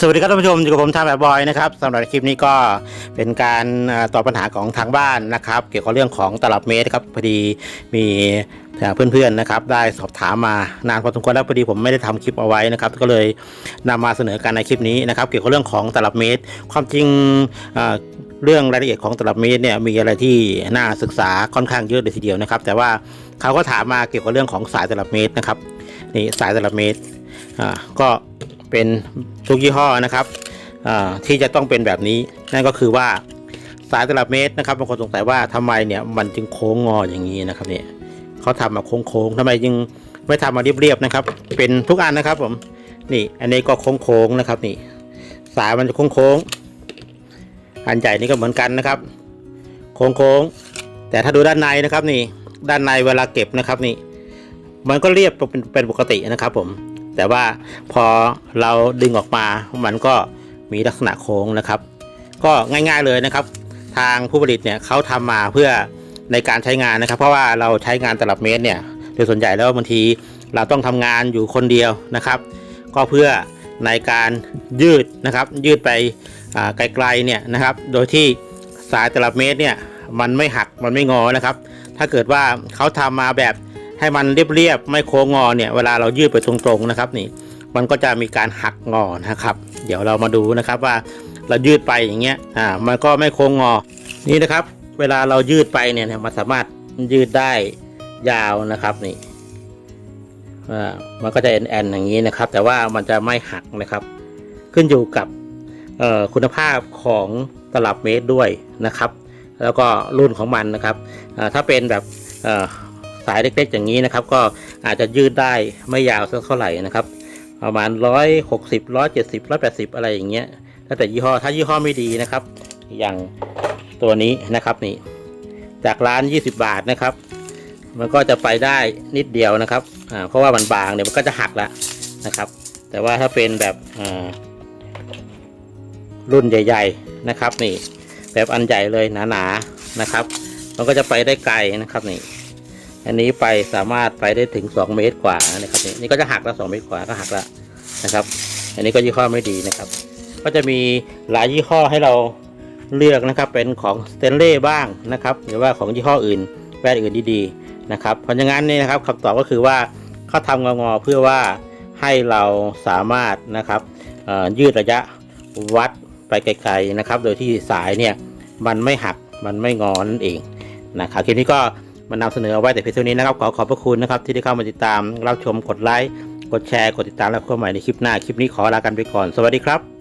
สวัสดีครับท่านผู้ชมอยู่กับผมทามแบบบอยนะครับสำหรับคลิปนี้ก็เป็นการตอบปัญหาของทางบ้านนะครับ เกี่ยวกับเรื่องของตลับเมตรครับพอดีมีเพื่อนๆนะครับ ได้สอบถามมานานพอสมควรแล้วพอดีผมไม่ได้ทำคลิปเอาไว้นะครับ ก็เลยนำมาเสนอกันในคลิปนี้นะครับ เกี่ยวกับเรื่องของตลับเมตร ความจริงเอ่อเรื่องรายละเอียดของตลับเมตรเนี่ยมีอะไรที่น่าศึกษาค่อนข้างเยอะเลยทีเดียวนะครับ แต่ว่าเขาก็ถามมาเกี่ยวกับเรื่องของสายตลับเมตรนะครับนี่สายตลับเมตรอ่าก็ เป็นทุกยี่ห้อนะครับที่จะต้องเป็นแบบนี้นั่นก็คือว่าสายตลับเมตรนะครับบางคนสงสัยว่าทำไมเนี่ยมันจึงโค้งงออย่างนี้นะครับเนี่ยเขาทำมาโค้งๆทำไมจึงไม่ทำมาเรียบๆนะครับ เป็นทุกอันนะครับผมนี่ อันนี้ก็โค้งๆนะครับนี่ สายมันจะโค้งๆอันใหญ่นี่ก็เหมือนกันนะครับ โค้งๆแต่ถ้าดูด้านในนะครับนี่ด้านในเวลาเก็บนะครับนี่ มันก็เรียบเป็นปกตินะครับผม แต่ว่าพอเราดึงออกมามันก็มีลักษณะโค้งนะครับ ก็ง่ายๆเลยนะครับ ทางผู้ผลิตเนี่ยเขาทำมาเพื่อในการใช้งานนะครับ เพราะว่าเราใช้งานตลับเมตรเนี่ยโดยส่วนใหญ่แล้วบางทีเราต้องทำงานอยู่คนเดียวนะครับ ก็เพื่อในการยืดนะครับ ยืดไปไกลๆเนี่ยนะครับ โดยที่สายตลับเมตรเนี่ยมันไม่หักมันไม่งอนะครับ ถ้าเกิดว่าเขาทำมาแบบ ให้มันเรียบๆไม่โค้งงอเนี่ยเวลาเรายืดไปตรงๆนะครับนี่มันก็จะมีการหักงอนะครับ เดี๋ยวเรามาดูนะครับว่าเรายืดไปอย่างเงี้ยอ่ามันก็ไม่โค้งงอนี่นะครับ เวลาเรายืดไปเนี่ยมันสามารถยืดได้ยาวนะครับนี่อ่ามันก็จะแอนๆอย่างนี้นะครับ แต่ว่ามันจะไม่หักนะครับ ขึ้นอยู่กับคุณภาพของตลับเมตรด้วยนะครับ แล้วก็รุ่นของมันนะครับถ้าเป็นแบบอ่อ สายเล็กๆ อย่างนี้นะครับ ก็อาจจะยืดได้ไม่ยาวสักเท่าไหร่นะครับ ประมาณร้อยหกสิบร้อยเจ็ดสิบร้อยแปดสิบอะไรอย่างเงี้ยแล้วแต่ยี่ห้อถ้ายี่ห้อไม่ดีนะครับ อย่างตัวนี้นะครับนี่จากร้าน 20 บาทนะครับ มันก็จะไปได้นิดเดียวนะครับเพราะว่ามันบางเนี่ยมันก็จะหักล้วนะครับ แต่ว่าถ้าเป็นแบบรุ่นใหญ่ ๆนะครับนี่แบบอันใหญ่เลยหนาๆนะครับ มันก็จะไปได้ไกลนะครับนี่ อันนี้ไปสามารถไปได้ถึง 2 เมตรกว่านะครับนี่นี่ก็จะหักแล้ว2เมตรกว่าก็หักแล้วนะครับ อันนี้ก็ยี่ห้อไม่ดีนะครับ ก็จะมีหลายยี่ห้อให้เราเลือกนะครับเป็นของสเตนเล่บ้างนะครับ หรือว่าของยี่ห้ออื่นแบรนด์อื่นดีๆนะครับ เพราะฉะนั้นเนี่ยนะครับคำตอบก็คือว่าเขาทำงอๆเพื่อว่าให้เราสามารถนะครับยืดระยะวัดไปไกลๆนะครับ โดยที่สายเนี่ยมันไม่หักมันไม่งอนั่นเองนะครับคลิปนี้ก็ มานำเสนอเอาไว้แต่เพียงเท่านี้นะครับ ขอขอบพระคุณนะครับที่ได้เข้ามาติดตามรับชมกดไลค์กดแชร์กดติดตามแล้วพบกันใหม่ในคลิปหน้าคลิปนี้ขอลากันไปก่อนสวัสดีครับ